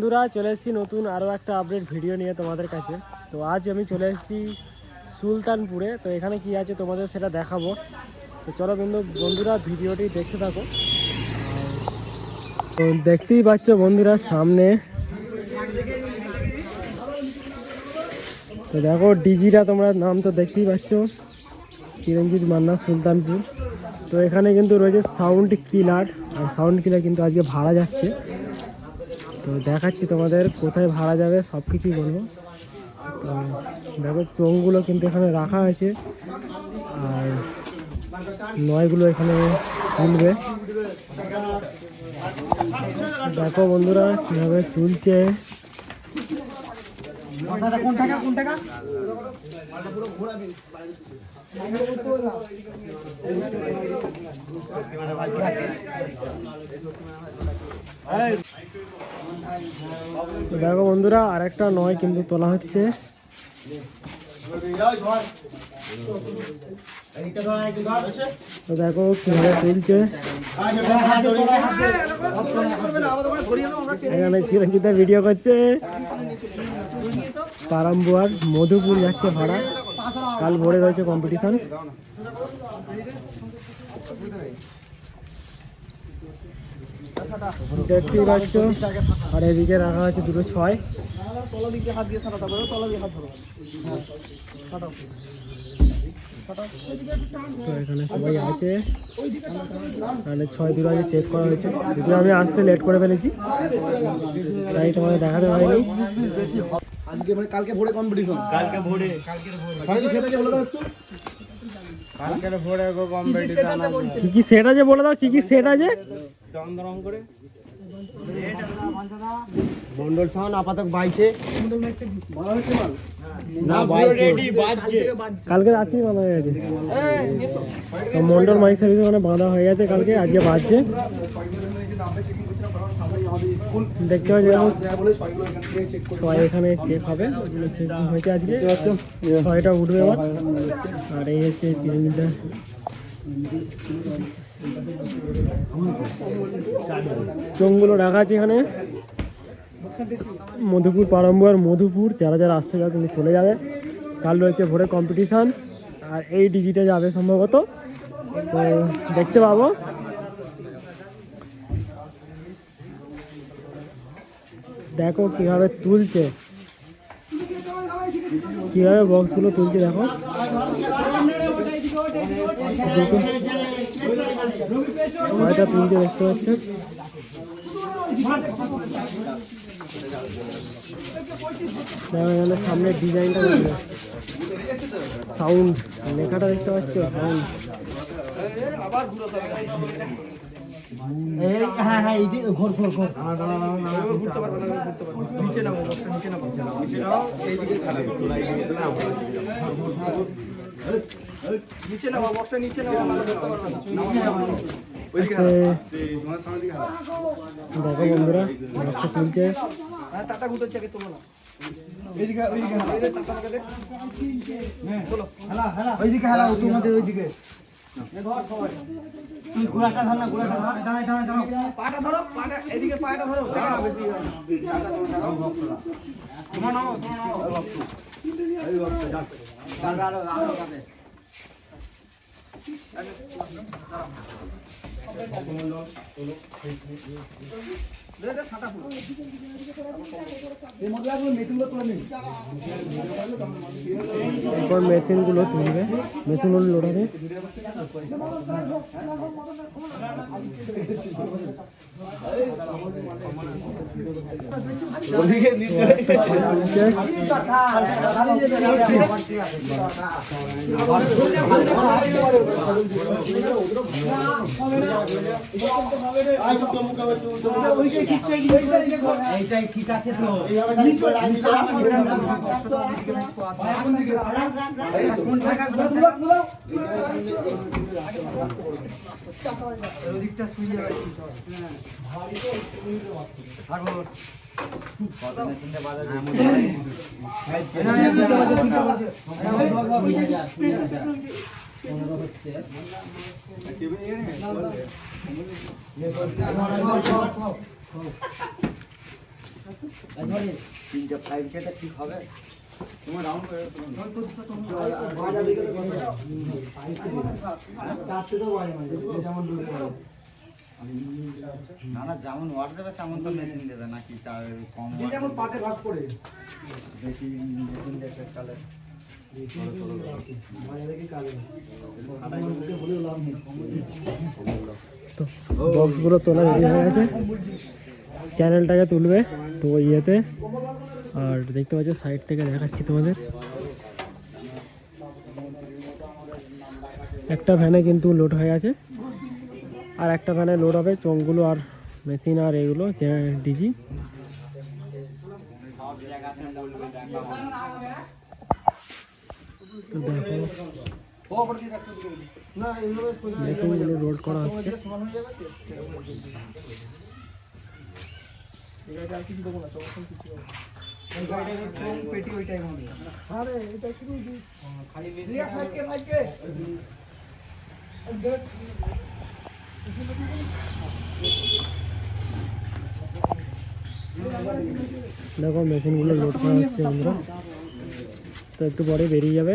বন্ধুরা চলে এসেছি নতুন আরও একটা আপডেট ভিডিও নিয়ে তোমাদের কাছে। তো আজ আমি চলে এসেছি সুলতানপুরে। তো এখানে কি আছে তোমাদের সেটা দেখাবো। তো চলো বন্ধু, বন্ধুরা ভিডিওটি দেখতে থাকো। তো দেখতেই পাচ্ছ বন্ধুরা সামনে। তো দেখো ডিজিটা তোমরা নাম তো দেখতেই পাচ্ছ। চিরঞ্জিত মান্না, সুলতানপুর। তো এখানে কিন্তু রয়েছে সাউন্ড কিলার আর সাউন্ড কিলার কিন্তু আজকে ভাড়া যাচ্ছে। তো দেখাচ্ছি তোমাদের কোথায় ভাড়া যাবে সব কিছুই বলব। তো দেখো চোখগুলো কিন্তু এখানে রাখা আছে। আর নয়গুলো এখানে তুলবে। দেখো বন্ধুরা, কীভাবে তুলছে। দেখো বন্ধুরা আরেকটা নয় কিন্তু তোলা হচ্ছে। দেখো কীভাবে তুলছে। এখানে চিরঞ্জিতা ভিডিও করছে। পারাম্বুয়ার মধুপুর যাচ্ছে ভাড়া। কাল ভোরে রয়েছে কম্পিটিশন দেখতেই পাচ্ছ, আর এদিকে রাখা আছে দুটো ছয়। এখানে সবাই আছে। এখানে ছয় দূর আগে চেক করা হয়েছে। যদিও আমি আসতে লেট করে ফেলেছি। তাই তোমাদের দেখাতে পারিনি। আজকে মানে কালকে ভোরে কম্পিটিশন কালকে ভোরে। কালকে সেটা যে বলে দাও একটু। কালকের ভোরে গো কম্পিটিশন কি কি সেট আছে বলে দাও কি কি সেট আছে দম করে মন্ডল সাউন্ড আপাতত বাইছে। না কালকে রাত্রি বাঁধা হয়ে গেছে। তো মন্ডল মাইক সার্ভিস ওখানে বাঁধা হয়ে গেছে কালকে আজকে বাজছে। দেখতে পাচ্ছি এখন ছয় এখানে চেক হবে চেক হয়েছে আজকে। ছয়টা উঠবে এবার। আর এই হচ্ছে চিরঞ্জিতা চোঙগুলো রাখা আছে এখানে। মধুপুর পারম্বর মধুপুর, যারা যারা আসতে যাবে চলে যাবে। কাল রয়েছে ভোরে কম্পিটিশান আর এই ডিজিটে যাবে সম্ভবত। তো দেখতে পাবো। দেখো কীভাবে তুলছে। কীভাবে বক্সগুলো তুলছে দেখো। ছয়টা তুলছে দেখতে পাচ্ছেন সামনের ডিজাইনটা দেখো সাউন্ড লেখাটা দেখতে পাচ্ছ সাউন্ড হ্যাঁ হ্যাঁ এইদিকে ঘোর ঘোর ঘোর আজকে দেখো বন্ধুরা নকশা তুলছে ওইদিকে হেলা তোমাদের ওইদিকে। তুই গোড়াটা ধর না গোড়াটা ধর। দাঁড়াই দাঁড়াই দাঁড়াও। পাটা ধরো পাটা এদিকে পাটা ধরো চাকা বেশি তোমার নাও তোমার নাও দে দে ছাটা পুরো এই মধ্যে আসলে মেয়েগুলো তোলা নেই এরপর মেশিনগুলো তুলবে মেশিনগুলো লোডাবে এইটাই ঠিক আছে তো সাগর হচ্ছে তিনটা ফাইভ সেটা ঠিক হবে তোমার রাউন্ড যেমন না না যেমন ওয়াট দেবে তেমন তো মেশিন দেবে নাকি? তার কম করে। বেশি মেশিন দেবে তাহলে বক্সগুলো তোলা হয়ে গেছে? চ্যানেলটাকে তুলবে তো ইয়েতে। আর দেখতে পাচ্ছ সাইড থেকে দেখাচ্ছি তোমাদের। একটা ভ্যানে কিন্তু লোড হয়ে আছে। আর একটা ভ্যানে লোড হবে চোঙগুলো আর মেশিন আর এগুলো ডিজি তো দেখো মেশিনগুলো লোড করা হচ্ছে। তো এটা আর কিছু দেবো না চৌকান কিছু দেবো না। ওই গাড়িটার চোখ পেটি ওইটাই আরে এটা শুধু খালি মেশিন থাকে থাকে দেখো মেশিনগুলো লোড করা হচ্ছে বন্ধুরা। তো একটু পরে বেরিয়ে যাবে।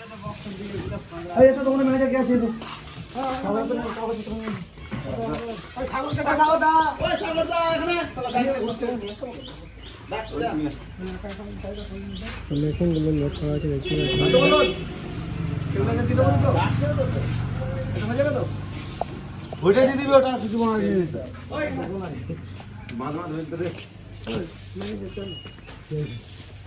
এই এটা তোমার ম্যানেজার কে আছে তো। সবাই তো ওই সাগরকে টাকা দাও ওই এখানে লোড করা আছে দেখতে হয়ে ওইটা দিয়ে দিবি ওটা কিছু মনে হয় মাঝ মাঝ হইতে দে।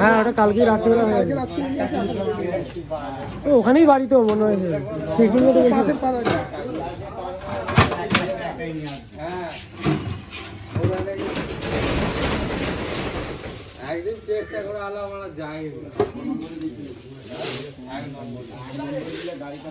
হ্যাঁ ওটা কালকে রাত্রিবেলা হয়ে ও, ওখানেই বাড়ি তো মনে হয়েছে চেকিং তো পাশের পাড়া একদিন চেষ্টা করে আলো আমরা যাই গাড়িটা